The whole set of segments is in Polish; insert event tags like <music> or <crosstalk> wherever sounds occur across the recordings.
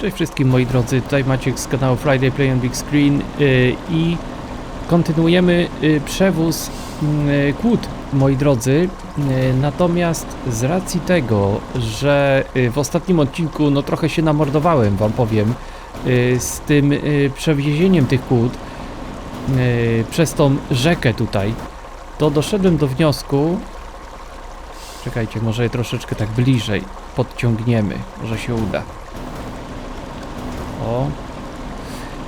Cześć wszystkim moi drodzy, tutaj Maciek z kanału Friday Play on Big Screen yy, i kontynuujemy yy, przewóz yy, kłód moi drodzy. Natomiast z racji tego, że w ostatnim odcinku no trochę się namordowałem wam powiem z tym przewiezieniem tych kłód przez tą rzekę tutaj, to doszedłem do wniosku Czekajcie, może je troszeczkę tak bliżej podciągniemy, może się uda. O.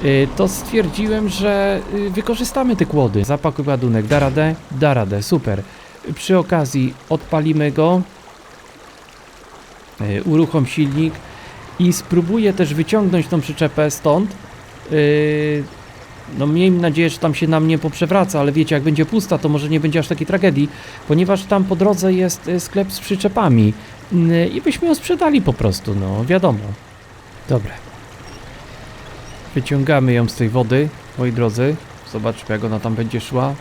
Y, To stwierdziłem, że y, wykorzystamy te kłody. Zapakuj ładunek, da radę? Da radę, super. Przy okazji odpalimy go, y, uruchom silnik i spróbuję też wyciągnąć tą przyczepę stąd. No miejmy nadzieję, że tam się nam nie poprzewraca, ale wiecie, jak będzie pusta, to może nie będzie aż takiej tragedii, ponieważ tam po drodze jest sklep z przyczepami i byśmy ją sprzedali po prostu, no wiadomo. Dobra. Wyciągamy ją z tej wody, moi drodzy. Zobaczmy, jak ona tam będzie szła.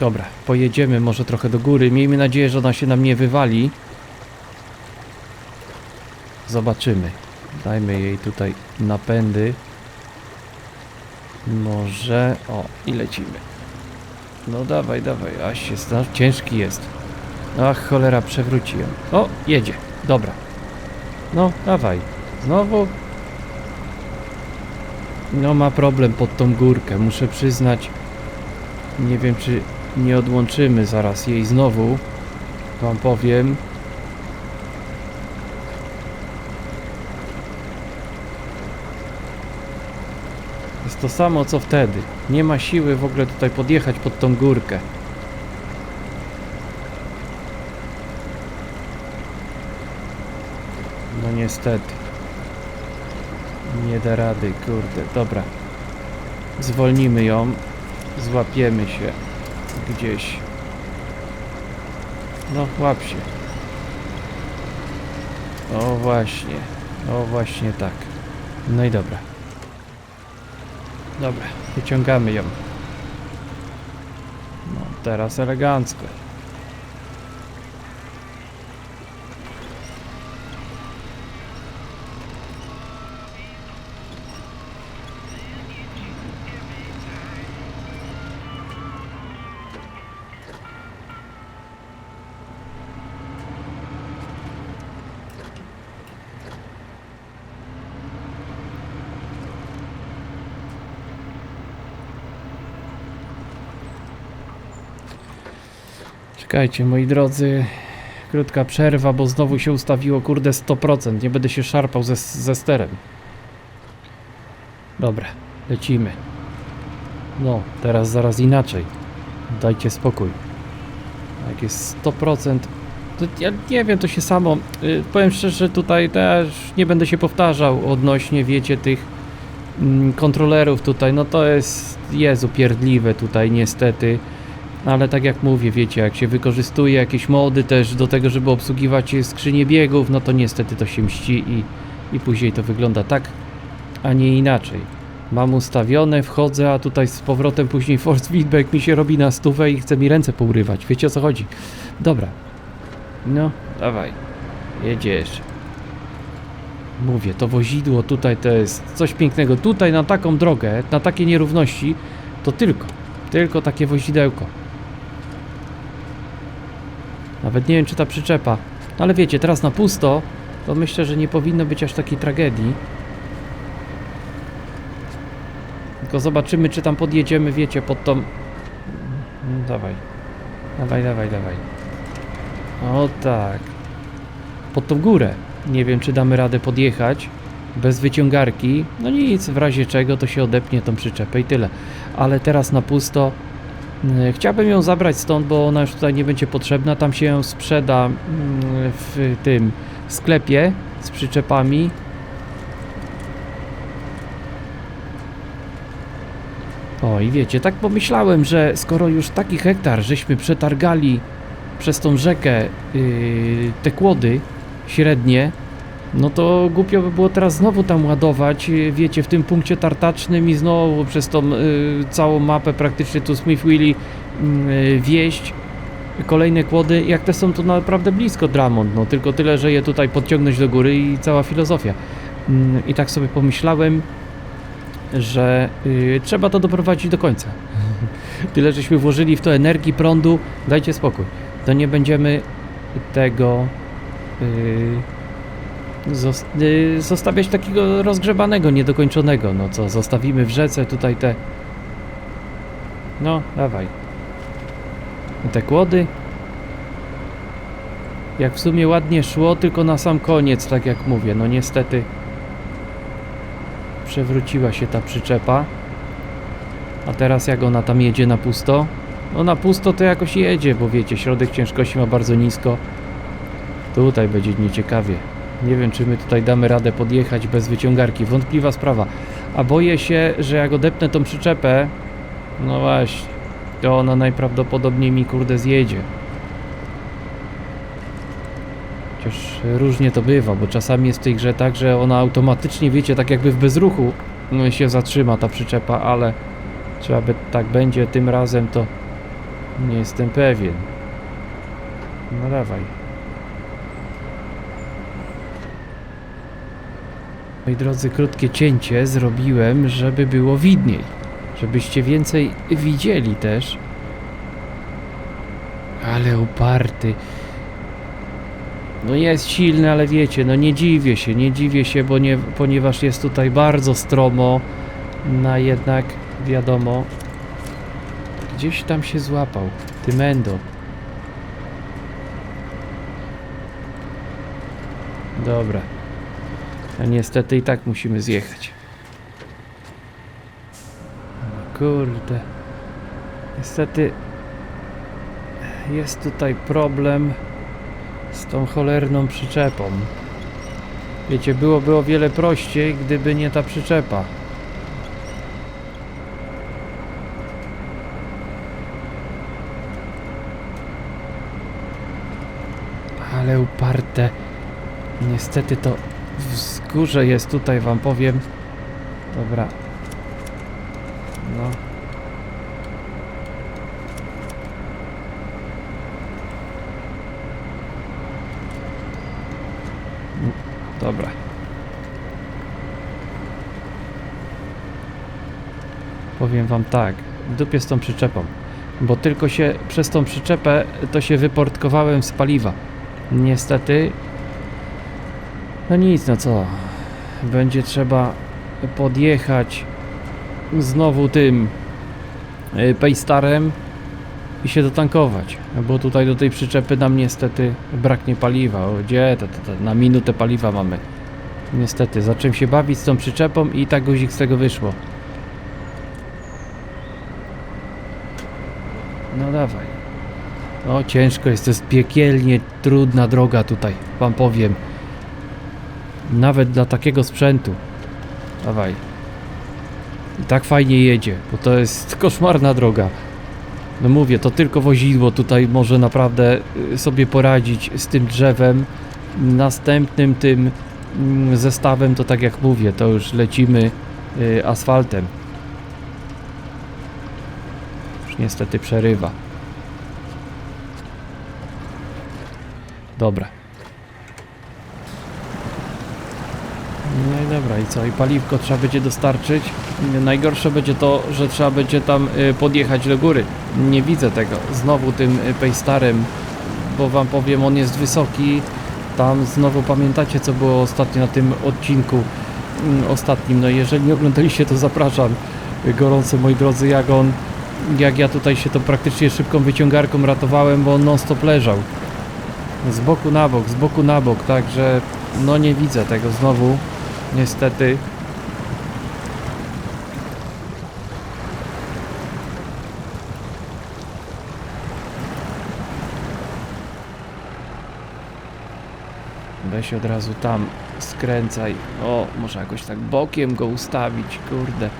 Dobra, pojedziemy może trochę do góry. Miejmy nadzieję, że ona się nam nie wywali. Zobaczymy. Dajmy jej tutaj napędy. Może... O, i lecimy. No dawaj, dawaj. A się sta... Ciężki jest. Ach, cholera, przewróci ją. O, jedzie. Dobra. No, dawaj. Znowu. No, ma problem pod tą górkę. Muszę przyznać. Nie wiem, czy nie odłączymy zaraz jej znowu. Wam powiem. Jest to samo co wtedy. Nie ma siły w ogóle tutaj podjechać pod tą górkę. No niestety. Nie da rady, kurde. Dobra. Zwolnimy ją. Złapiemy się gdzieś. No, łap się. O właśnie. O właśnie tak. No i dobra. Dobra, wyciągamy ją. No, teraz elegancko. Czekajcie, moi drodzy. Krótka przerwa, bo znowu się ustawiło, kurde, 100%. Nie będę się szarpał ze, ze sterem. Dobra, lecimy. No, teraz zaraz inaczej. Dajcie spokój. Jak jest 100%, to ja nie wiem, to się samo. Y, powiem szczerze, tutaj też nie będę się powtarzał odnośnie, wiecie, tych mm, kontrolerów tutaj. No to jest, Jezu, pierdliwe tutaj, niestety. Ale tak jak mówię, wiecie, jak się wykorzystuje jakieś mody też do tego, żeby obsługiwać skrzynie biegów, no to niestety to się mści i, i później to wygląda tak, a nie inaczej. Mam ustawione, wchodzę, a tutaj z powrotem później force feedback mi się robi na stówę i chce mi ręce pourywać. Wiecie o co chodzi? Dobra. No, dawaj. Jedziesz. Mówię, to wozidło tutaj to jest coś pięknego. Tutaj na taką drogę, na takie nierówności, to tylko, tylko takie wozidełko. Nawet nie wiem, czy ta przyczepa. No ale wiecie, teraz na pusto, to myślę, że nie powinno być aż takiej tragedii. Tylko zobaczymy, czy tam podjedziemy, wiecie, pod tą... Mm, Dawaj. Dawaj, dawaj, dawaj. O tak. Pod tą górę. Nie wiem, czy damy radę podjechać bez wyciągarki. No nic, w razie czego to się odepnie tą przyczepę i tyle. Ale teraz na pusto Chciałbym ją zabrać stąd, bo ona już tutaj nie będzie potrzebna. Tam się sprzeda mm, w tym sklepie z przyczepami. O i wiecie, tak pomyślałem, że skoro już taki hektar żeśmy przetargali przez tą rzekę yy, te kłody średnie, no to głupio by było teraz znowu tam ładować, yy, wiecie, w tym punkcie tartacznym i znowu przez tą yy, całą mapę praktycznie tu Smith Willy yy, wieść. kolejne kłody, jak te są tu naprawdę blisko Dramont, no tylko tyle, że je tutaj podciągnąć do góry i cała filozofia. Mm, I tak sobie pomyślałem, że y, trzeba to doprowadzić do końca. <laughs> Tyle, żeśmy włożyli w to energii, prądu, dajcie spokój. To nie będziemy tego y, y, zostawiać takiego rozgrzebanego, niedokończonego. No co, zostawimy w rzece tutaj te... No, dawaj. Te kłody. Jak w sumie ładnie szło, tylko na sam koniec, tak jak mówię. No niestety przewróciła się ta przyczepa. A teraz jak ona tam jedzie na pusto? No na pusto to jakoś jedzie, bo wiecie, środek ciężkości ma bardzo nisko. Tutaj będzie nieciekawie. Nie wiem, czy my tutaj damy radę podjechać bez wyciągarki. Wątpliwa sprawa. A boję się, że jak odepnę tą przyczepę, no właśnie, to ona najprawdopodobniej mi kurde zjedzie. Chociaż różnie to bywa, bo czasami jest w tej grze tak, że ona automatycznie, wiecie, tak jakby w bezruchu no, się zatrzyma ta przyczepa, ale czy aby tak będzie tym razem, to nie jestem pewien. No dawaj. Moi drodzy, krótkie cięcie zrobiłem, żeby było widniej. Żebyście więcej widzieli też. Ale uparty. No jest silny, ale wiecie, no nie dziwię się, nie dziwię się, bo nie, ponieważ jest tutaj bardzo stromo, na jednak wiadomo, gdzieś tam się złapał, Tymendo. Dobra. A niestety i tak musimy zjechać. Kurde. Niestety jest tutaj problem z tą cholerną przyczepą. Wiecie, byłoby o wiele prościej, gdyby nie ta przyczepa. Ale uparte. Niestety to wzgórze jest tutaj, wam powiem. Dobra. No. Dobra. Powiem wam tak, w dupie z tą przyczepą, bo tylko się przez tą przyczepę to się wyportkowałem z paliwa. Niestety, no nic, no co, będzie trzeba podjechać znowu tym y, Paystarem i się dotankować, bo tutaj do tej przyczepy nam niestety braknie paliwa. O, gdzie to, to, to na minutę paliwa mamy. Niestety, zacząłem się bawić z tą przyczepą i tak guzik z tego wyszło. No dawaj. O, ciężko jest, to jest piekielnie trudna droga tutaj, wam powiem. Nawet dla takiego sprzętu. Dawaj. I tak fajnie jedzie, bo to jest koszmarna droga. No mówię, to tylko wozidło tutaj może naprawdę y, sobie poradzić z tym drzewem. Następnym tym mm, zestawem to tak jak mówię, to już lecimy y, asfaltem. Już niestety przerywa. Dobra. No i dobra, i co? I paliwko trzeba będzie dostarczyć. Najgorsze będzie to, że trzeba będzie tam y, podjechać do góry. Nie widzę tego. Znowu tym y, Paystarem, bo wam powiem, on jest wysoki. Tam znowu pamiętacie, co było ostatnio na tym odcinku mm, ostatnim. No jeżeli nie oglądaliście, to zapraszam y, gorąco, moi drodzy, jak on, jak ja tutaj się to praktycznie szybką wyciągarką ratowałem, bo on non stop leżał. Z boku na bok, z boku na bok, także no nie widzę tego znowu. Niestety. Weź od razu tam, skręcaj. O, może jakoś tak bokiem go ustawić, kurde.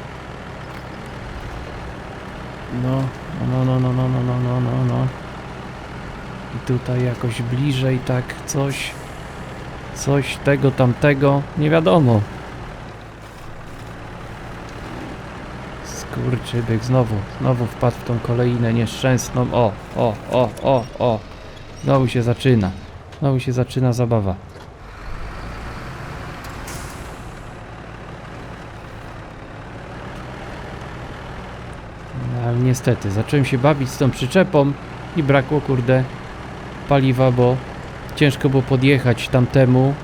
No, no, no, no, no, no, no, no, no, no. I tutaj jakoś bliżej tak coś. Coś tego, tamtego, nie wiadomo. Skurczybyk znowu, znowu wpadł w tą kolejnę nieszczęsną. O, o, o, o, o. Znowu się zaczyna. Znowu się zaczyna zabawa. No, ale niestety, zacząłem się bawić z tą przyczepą i brakło, kurde, paliwa, bo ciężko było podjechać tamtemu.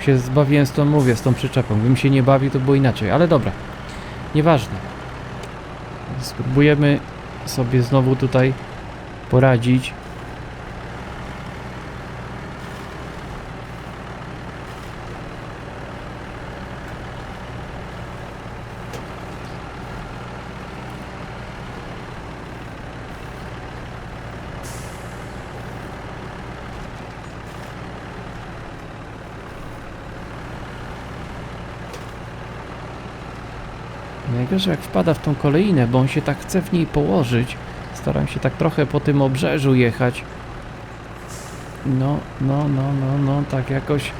Się zbawiłem tą, mówię, z tą przyczepą. Gdybym się nie bawił, to było inaczej, ale dobra. Nieważne. Spróbujemy sobie znowu tutaj poradzić. Najgorzej jak wpada w tą kolejnę, bo on się tak chce w niej położyć. Staram się tak trochę po tym obrzeżu jechać. No, no, no, no, no, tak jakoś...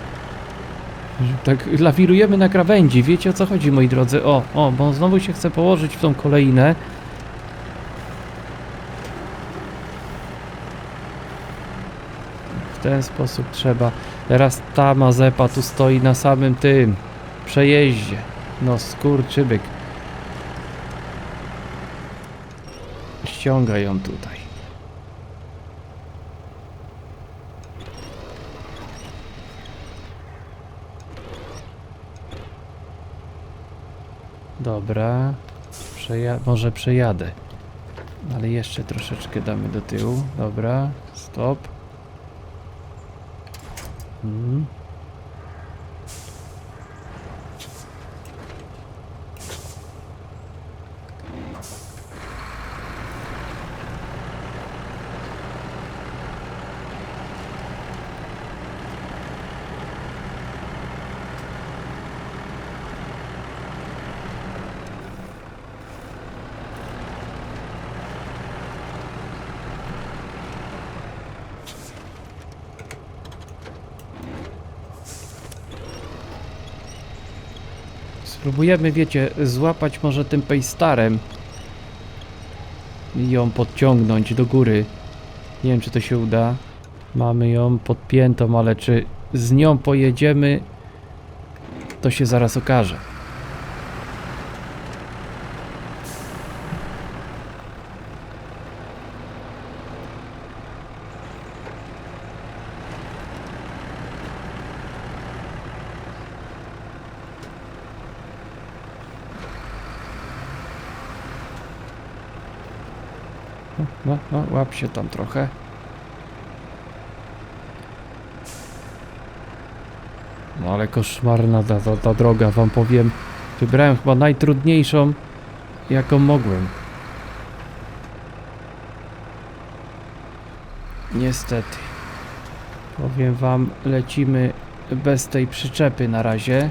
Tak lawirujemy na krawędzi, wiecie o co chodzi moi drodzy? O, o, bo on znowu się chce położyć w tą kolejnę. W ten sposób trzeba. Teraz ta mazepa tu stoi na samym tym przejeździe. No skurczybyk. Ściąga ją tutaj. Dobra. Przeja może przejadę. Ale jeszcze troszeczkę damy do tyłu. Dobra. Stop. Mhm. Spróbujemy, wiecie, złapać może tym pejstarem i ją podciągnąć do góry. Nie wiem, czy to się uda. Mamy ją podpiętą, ale czy z nią pojedziemy, to się zaraz okaże. No, no, łap się tam trochę. No ale koszmarna ta, ta, ta droga, wam powiem. Wybrałem chyba najtrudniejszą, jaką mogłem. Niestety. Powiem wam, lecimy bez tej przyczepy na razie.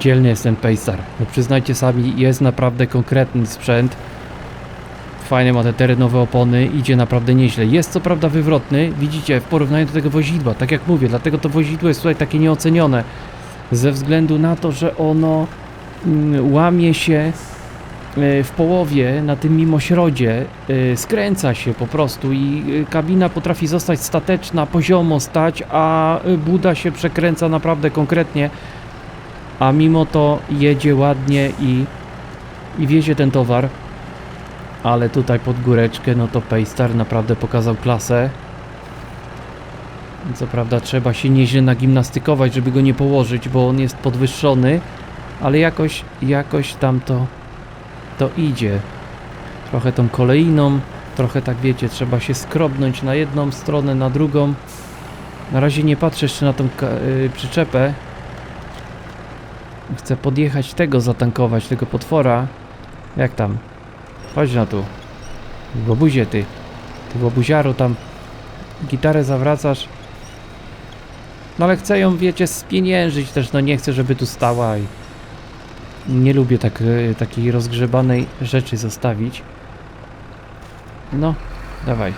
Dzielny jest ten Pacer. No przyznajcie sami, jest naprawdę konkretny sprzęt. Fajne ma te terenowe opony, idzie naprawdę nieźle. Jest co prawda wywrotny, widzicie, w porównaniu do tego wozidła, tak jak mówię, dlatego to wozidło jest tutaj takie nieocenione. Ze względu na to, że ono mm, łamie się e, w połowie na tym mimośrodzie, e, skręca się po prostu i e, kabina potrafi zostać stateczna, poziomo stać, a buda się przekręca naprawdę konkretnie a mimo to jedzie ładnie i, i wiezie ten towar. Ale tutaj pod góreczkę, no to Paystar naprawdę pokazał klasę. Co prawda trzeba się nieźle nagimnastykować, żeby go nie położyć, bo on jest podwyższony, ale jakoś, jakoś tam to, to idzie. Trochę tą kolejną, Trochę tak wiecie, trzeba się skrobnąć na jedną stronę, na drugą. Na razie nie patrzę jeszcze na tą y, przyczepę. Chcę podjechać tego, zatankować, tego potwora. Jak tam? Chodź na tu. Łobuzie ty. Ty łobuziaru tam gitarę zawracasz. No ale chcę ją, wiecie, spieniężyć też, no nie chcę, żeby tu stała i nie lubię tak, e, takiej rozgrzebanej rzeczy zostawić. No, dawaj.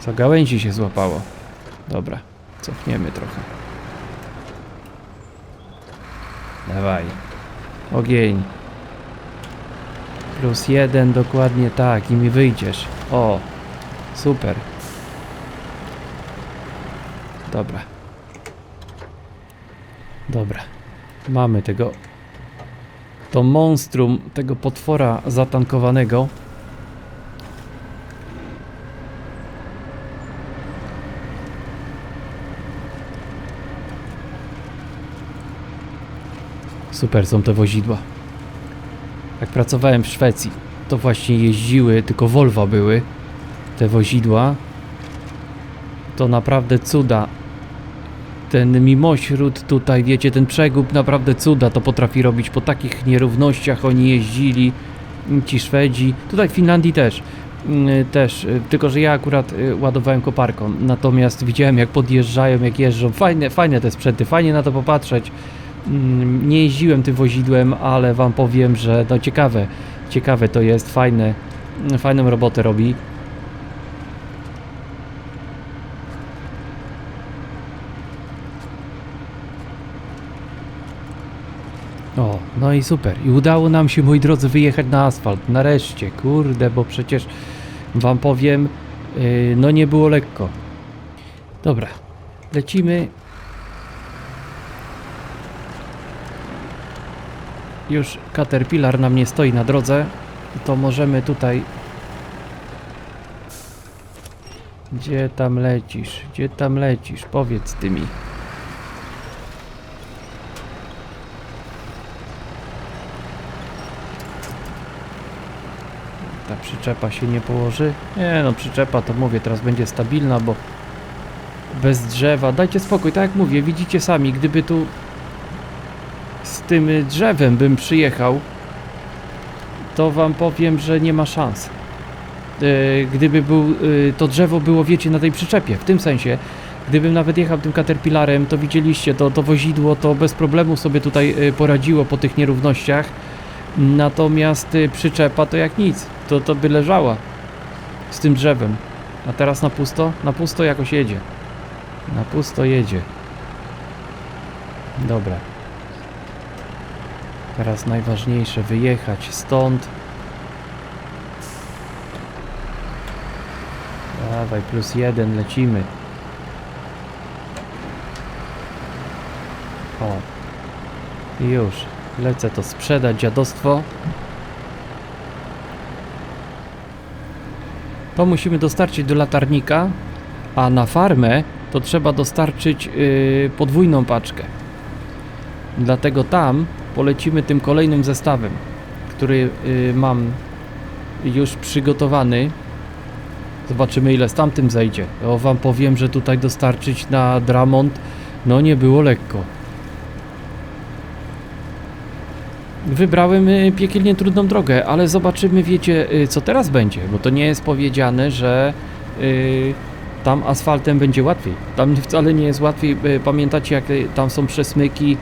Co, gałęzi się złapało. Dobra, cofniemy trochę. Dawaj. Ogień. Plus jeden, dokładnie tak, i mi wyjdziesz. O, super. Dobra. Dobra. Mamy tego. To monstrum, tego potwora zatankowanego. Super są te wozidła. Jak pracowałem w Szwecji, to właśnie jeździły, tylko Volvo były te wozidła. To naprawdę cuda. Ten mimośród tutaj, wiecie, ten przegub naprawdę cuda to potrafi robić po takich nierównościach. Oni jeździli, ci Szwedzi, tutaj w Finlandii też. mm, Też, tylko że ja akurat y, ładowałem koparką, natomiast widziałem jak podjeżdżają, jak jeżdżą. Fajne, fajne te sprzęty, fajnie na to popatrzeć. Mm, Nie jeździłem tym wozidłem, ale wam powiem, że no ciekawe, ciekawe to jest, fajne, fajną robotę robi. O, no i super. I udało nam się, moi drodzy, wyjechać na asfalt. Nareszcie, kurde, bo przecież wam powiem, yy, no nie było lekko. Dobra, lecimy. Już Caterpillar nam nie stoi na drodze, to możemy tutaj... Gdzie tam lecisz? Gdzie tam lecisz? Powiedz ty mi. Ta przyczepa się nie położy? Nie no, przyczepa to mówię, teraz będzie stabilna, bo bez drzewa. Dajcie spokój, tak jak mówię, widzicie sami, gdyby tu tym drzewem bym przyjechał, to wam powiem, że nie ma szans. E, Gdyby był, y, to drzewo było, wiecie, na tej przyczepie, w tym sensie, gdybym nawet jechał tym Caterpillarem, to widzieliście, to, to wozidło to bez problemu sobie tutaj y, poradziło po tych nierównościach, natomiast przyczepa to jak nic, to, to by leżała z tym drzewem. A teraz na pusto? Na pusto jakoś jedzie. Na pusto jedzie. Dobra. Teraz najważniejsze wyjechać stąd. Dawaj, plus jeden, lecimy. O. Już. Lecę to sprzedać, dziadostwo. To musimy dostarczyć do latarnika, a na farmę to trzeba dostarczyć yy, podwójną paczkę. Dlatego tam polecimy tym kolejnym zestawem, który y, mam już przygotowany. Zobaczymy ile z tamtym zejdzie. O, wam powiem, że tutaj dostarczyć na Dramont no nie było lekko. Wybrałem y, piekielnie trudną drogę, ale zobaczymy, wiecie, y, co teraz będzie, bo to nie jest powiedziane, że y, tam asfaltem będzie łatwiej. Tam wcale nie jest łatwiej. Pamiętacie, jak tam są przesmyki,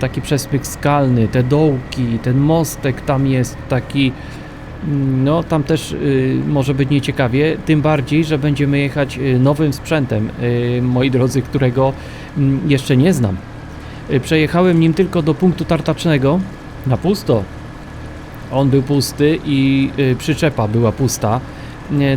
taki przesmyk skalny, te dołki, ten mostek tam jest taki. mm, No, tam też y, może być nieciekawie, tym bardziej, że będziemy jechać y, nowym sprzętem, y, moi drodzy, którego mm, jeszcze nie znam. Przejechałem nim tylko do punktu tartacznego na pusto. On był pusty i przyczepa była pusta.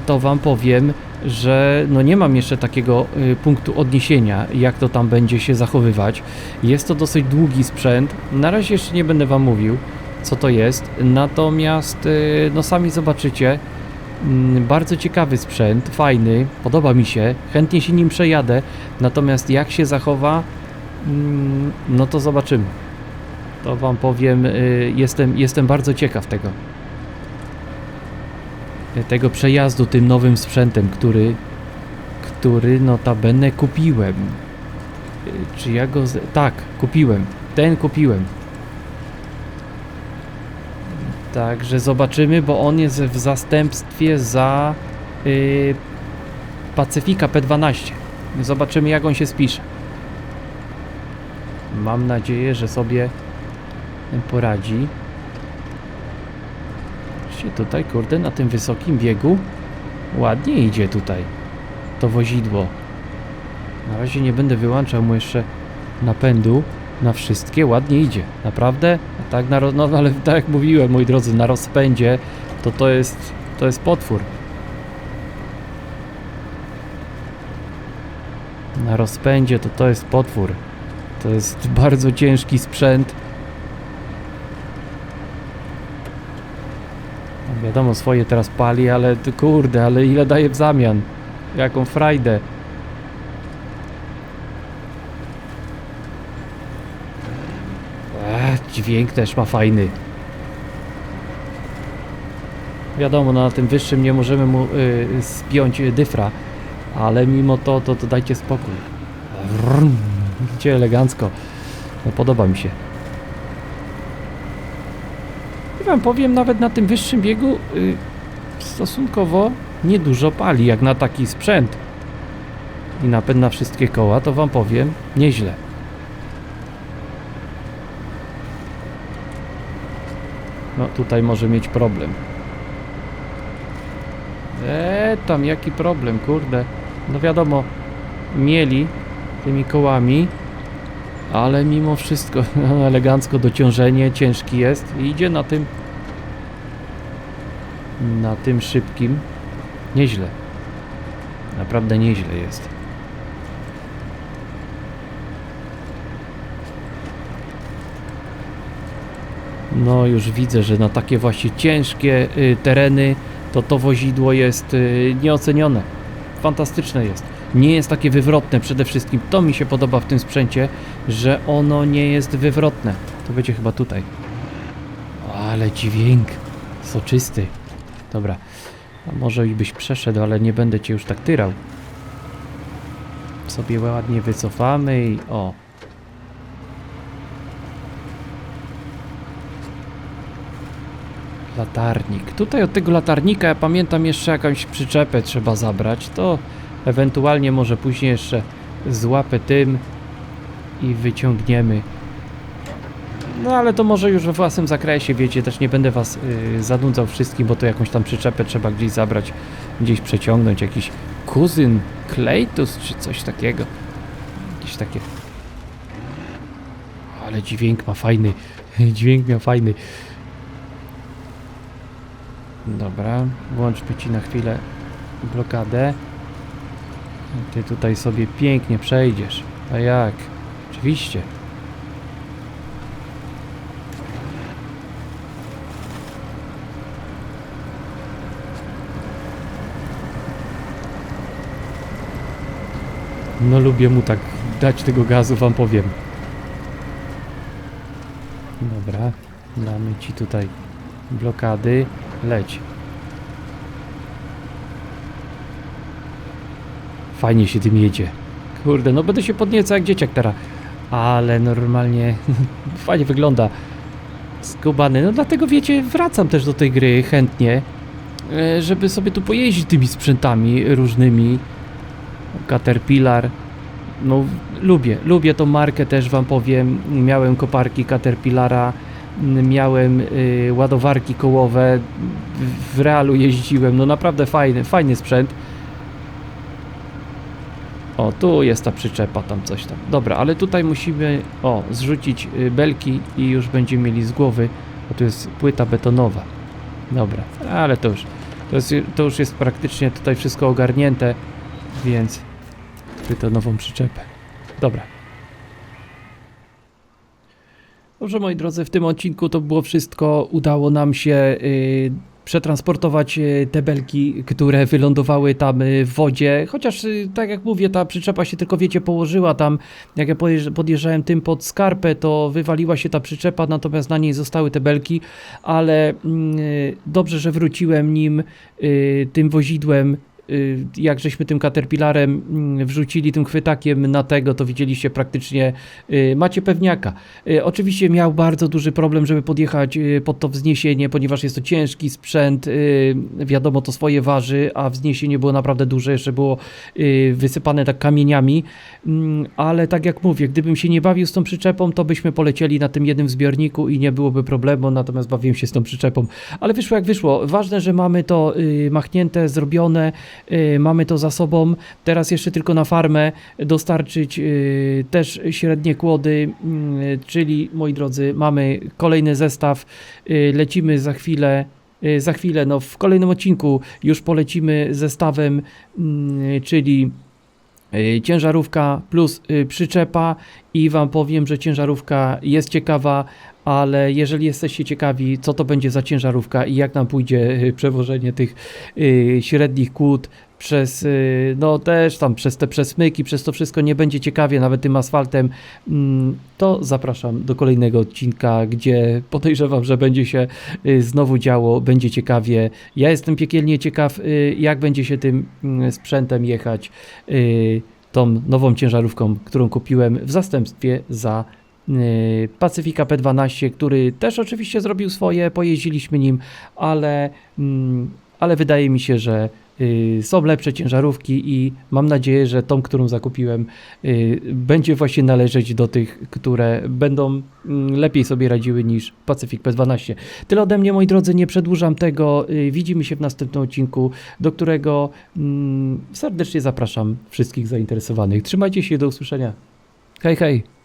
To wam powiem, że no nie mam jeszcze takiego y, punktu odniesienia, jak to tam będzie się zachowywać. Jest to dosyć długi sprzęt. Na razie jeszcze nie będę wam mówił, co to jest. Natomiast y, no sami zobaczycie. Mm, Bardzo ciekawy sprzęt, fajny, podoba mi się, chętnie się nim przejadę. Natomiast jak się zachowa, mm, no to zobaczymy. To wam powiem, y, jestem, jestem bardzo ciekaw tego. Tego przejazdu tym nowym sprzętem, który, który notabene kupiłem. Czy ja go... Tak, kupiłem. Ten kupiłem. Także zobaczymy, bo on jest w zastępstwie za yy, Pacyfika P12. Zobaczymy, jak on się spisze. Mam nadzieję, że sobie poradzi. Tutaj, kurde, na tym wysokim biegu ładnie idzie tutaj to wozidło. Na razie nie będę wyłączał mu jeszcze napędu na wszystkie, ładnie idzie. Naprawdę? Tak na, no ale <laughs> tak jak mówiłem, moi drodzy, na rozpędzie to to jest, to jest potwór. Na rozpędzie to to jest potwór. To jest <laughs> bardzo ciężki sprzęt. Wiadomo, swoje teraz pali, ale kurde, ale ile daje w zamian? Jaką frajdę. Eee, dźwięk też ma fajny. Wiadomo, no, na tym wyższym nie możemy mu y, spiąć dyfra, ale mimo to, to, to dajcie spokój. Idzie elegancko. No, podoba mi się. I wam powiem, nawet na tym wyższym biegu y, stosunkowo niedużo pali, jak na taki sprzęt. I napęd na wszystkie koła, to wam powiem, nieźle. No tutaj może mieć problem. Eee, tam jaki problem, kurde. No wiadomo, mieli tymi kołami, ale mimo wszystko <laughs> elegancko dociążenie, ciężki jest i idzie na tym na tym szybkim nieźle. Naprawdę nieźle jest. No już widzę, że na takie właśnie ciężkie y, tereny to to wozidło jest y, nieocenione. Fantastyczne jest. Nie jest takie wywrotne przede wszystkim. To mi się podoba w tym sprzęcie, że ono nie jest wywrotne. To będzie chyba tutaj. Ale dźwięk soczysty. Dobra. A może i byś przeszedł, ale nie będę cię już tak tyrał. Sobie ładnie wycofamy i o. Latarnik. Tutaj od tego latarnika ja pamiętam jeszcze jakąś przyczepę trzeba zabrać. To ewentualnie może później jeszcze złapę tym i wyciągniemy. No ale to może już we własnym zakresie, wiecie, też nie będę was y, zanudzał wszystkim, bo to jakąś tam przyczepę trzeba gdzieś zabrać, gdzieś przeciągnąć, jakiś kuzyn Claytus czy coś takiego. Jakieś takie... Ale dźwięk ma fajny, <laughs> dźwięk miał fajny. Dobra, włączmy ci na chwilę blokadę. Ty tutaj sobie pięknie przejdziesz. A jak? Oczywiście. No lubię mu tak dać tego gazu, wam powiem. Dobra, damy ci tutaj blokady. Leć. Fajnie się tym jedzie. Kurde, no będę się podniecał jak dzieciak teraz. Ale normalnie <laughs> fajnie wygląda. Skubany. No dlatego wiecie, wracam też do tej gry chętnie. e, Żeby sobie tu pojeździć tymi sprzętami różnymi. Caterpillar. No lubię, lubię tą markę też wam powiem. Miałem koparki Caterpillara miałem y, ładowarki kołowe, w, w realu jeździłem, no naprawdę fajny, fajny sprzęt. O, tu jest ta przyczepa, tam coś tam. Dobra, ale tutaj musimy, o, zrzucić y, belki i już będziemy mieli z głowy, bo tu jest płyta betonowa. Dobra, ale to już, to, jest, to już jest praktycznie tutaj wszystko ogarnięte, więc betonową przyczepę. Dobra. Dobrze, moi drodzy, w tym odcinku to było wszystko. Udało nam się y, przetransportować e, te belki, które wylądowały tam e, w wodzie, chociaż tak jak mówię, ta przyczepa się tylko wiecie położyła tam, jak ja podjeżdżałem tym pod skarpę, to wywaliła się ta przyczepa, natomiast na niej zostały te belki, ale mm, dobrze, że wróciłem nim, tym wozidłem, y, jak żeśmy tym caterpillarem mm, wrzucili tym chwytakiem na tego, to widzieliście praktycznie y, macie pewniaka. Y, Oczywiście miał bardzo duży problem, żeby podjechać y, pod to wzniesienie, ponieważ jest to ciężki sprzęt, y, wiadomo to swoje waży, a wzniesienie było naprawdę duże, jeszcze było y, wysypane tak kamieniami, Mm, ale tak jak mówię, gdybym się nie bawił z tą przyczepą, to byśmy polecieli na tym jednym zbiorniku i nie byłoby problemu, natomiast bawiłem się z tą przyczepą. Ale wyszło jak wyszło. Ważne, że mamy to y, machnięte, zrobione, y, mamy to za sobą. Teraz jeszcze tylko na farmę dostarczyć y, też średnie kłody, y, czyli moi drodzy, mamy kolejny zestaw. Y, lecimy za chwilę. y, Za chwilę, no w kolejnym odcinku już polecimy zestawem, mm, czyli y, ciężarówka plus y, przyczepa i wam powiem, że ciężarówka jest ciekawa, ale jeżeli jesteście ciekawi, co to będzie za ciężarówka i jak nam pójdzie y, przewożenie tych y, średnich kłód przez, y, no też tam przez te przesmyki, przez to wszystko nie będzie ciekawie, nawet tym asfaltem, mm, to zapraszam do kolejnego odcinka, gdzie podejrzewam, że będzie się znowu działo, będzie ciekawie. Ja jestem piekielnie ciekaw, jak będzie się tym mm, sprzętem jechać, tą nową ciężarówką, którą kupiłem w zastępstwie za Pacyfika P12, który też oczywiście zrobił swoje, pojeździliśmy nim, ale, mm, ale wydaje mi się, że y, są lepsze ciężarówki i mam nadzieję, że tą, którą zakupiłem, y, będzie właśnie należeć do tych, które będą mm, lepiej sobie radziły niż Pacyfik P12. Tyle ode mnie, moi drodzy, nie przedłużam tego. Y, Widzimy się w następnym odcinku, do którego mm, serdecznie zapraszam wszystkich zainteresowanych. Trzymajcie się, do usłyszenia. Hej, hej.